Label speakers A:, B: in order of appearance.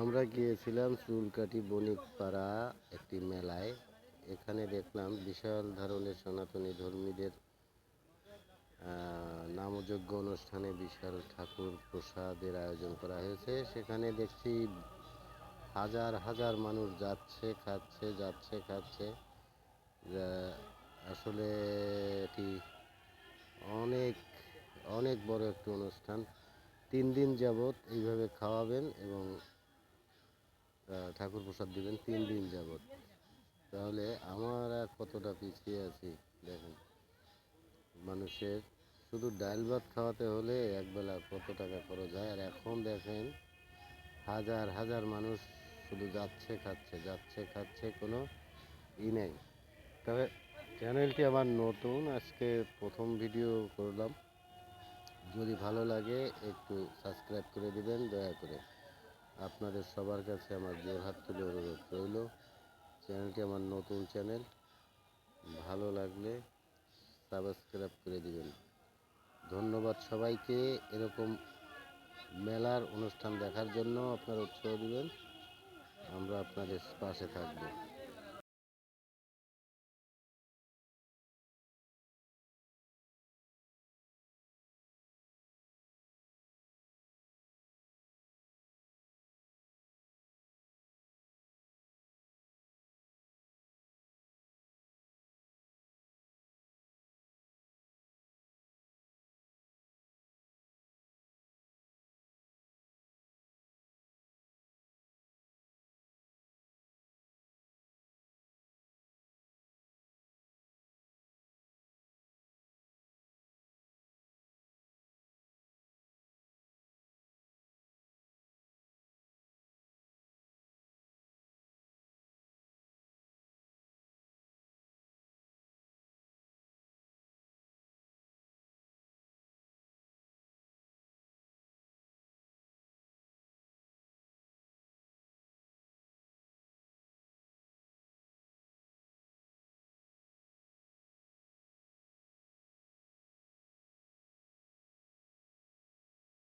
A: আমরা গিয়েছিলাম চুলকাটি বণিকপাড়া একটি মেলায়। এখানে দেখলাম বিশাল ধরনের সনাতনী ধর্মীদের নামযজ্ঞ অনুষ্ঠানে বিশাল ঠাকুর প্রসাদের আয়োজন করা হয়েছে। সেখানে দেখছি হাজার হাজার মানুষ যাচ্ছে, খাচ্ছে যাচ্ছে, খাচ্ছে। আসলে এটি অনেক অনেক বড় একটি অনুষ্ঠান। তিন দিন যাবত এইভাবে খাওয়াবেন এবং ঠাকুর প্রসাদ দিবেন তিন দিন যাবত তাহলে আমরা কতটা পিছিয়ে আছি, দেখেন। মানুষের শুধু ডাল ভাত খাওয়াতে হলে একবেলা কত টাকা খরচ হয়। আর এখন দেখেন, হাজার হাজার মানুষ শুধু যাচ্ছে, খাচ্ছে যাচ্ছে, খাচ্ছে, কোনো ই নেই। তবে চ্যানেলটি আমার নতুন, আজকে প্রথম ভিডিও করলাম। যদি ভালো লাগে, একটু সাবস্ক্রাইব করে দিবেন, দয়া করে। আপনাদের সবার কাছে আমার জোরহাত তুলে অনুরোধ রইল। চ্যানেলটি আমার নতুন চ্যানেল, ভালো লাগলে সাবস্ক্রাইব করে দিবেন। ধন্যবাদ সবাইকে। এরকম মেলার অনুষ্ঠান দেখার জন্য আপনারা উৎসাহ দিবেন। আমরা আপনাদের পাশে থাকব।